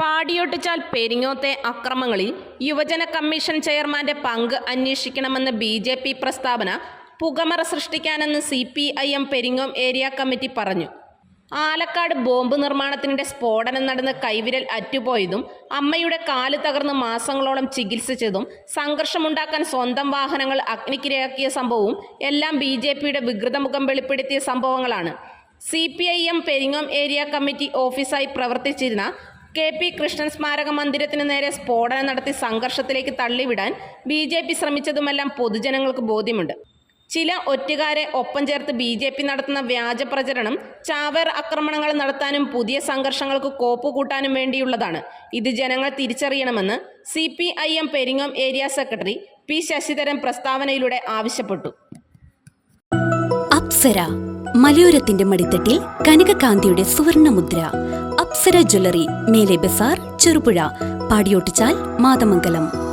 പാടിയൊട്ടിച്ചാൽ പെരിങ്ങോത്തെ അക്രമങ്ങളിൽ യുവജന കമ്മീഷൻ ചെയർമാന്റെ പങ്ക് അന്വേഷിക്കണമെന്ന B J P പ്രസ്താവന പുകമറ സൃഷ്ടിക്കാനെന്ന് C P I M Peringome area committee പറഞ്ഞു. ആലക്കാട് ബോംബ് നിർമ്മാണത്തിനിടെ സ്ഫോടനം നടന്ന് കൈവിരൽ അറ്റുപോയതും അമ്മയുടെ കാൽ തകർന്ന് മാസങ്ങളോളം ചികിത്സിച്ചതും സംഘർഷമുണ്ടാക്കാൻ സ്വന്തം വാഹനങ്ങൾ അഗ്നിക്കിരയാക്കിയ സംഭവവും എല്ലാം ബി ജെ പിയുടെ വികൃതമുഖം വെളിപ്പെടുത്തിയ സംഭവങ്ങളാണ്. C P I M Peringome area committee ഓഫീസായി പ്രവർത്തിച്ചിരുന്ന കെ പി കൃഷ്ണൻ സ്മാരക മന്ദിരത്തിന് നേരെ സ്ഫോടനം നടത്തി സംഘർഷത്തിലേക്ക് തള്ളിവിടാൻ ബി ജെ പി ശ്രമിച്ചതുമെല്ലാം പൊതുജനങ്ങൾക്ക് ബോധ്യമുണ്ട്. ചില ഒറ്റുകാരെ ഒപ്പം ചേർത്ത് ബി ജെ പി നടത്തുന്ന വ്യാജ പ്രചരണം ചാവേർ ആക്രമണങ്ങൾ നടത്താനും പുതിയ സംഘർഷങ്ങൾക്ക് കോപ്പ് കൂട്ടാനും വേണ്ടിയുള്ളതാണ്. ഇത് ജനങ്ങൾ തിരിച്ചറിയണമെന്ന് C P I M Peringome area secretary P Sasidharan പ്രസ്താവനയിലൂടെ ആവശ്യപ്പെട്ടു. അപ്സര മലയോരത്തിന്റെ മടിത്തട്ടിൽ കനകകാന്തിയുടെ സുവർണമുദ്ര. അപ്സര ജ്വല്ലറി മേലെ ബസാർ ചെറുപുഴ പാടിയോട്ടിച്ചാൽ മാതമംഗലം.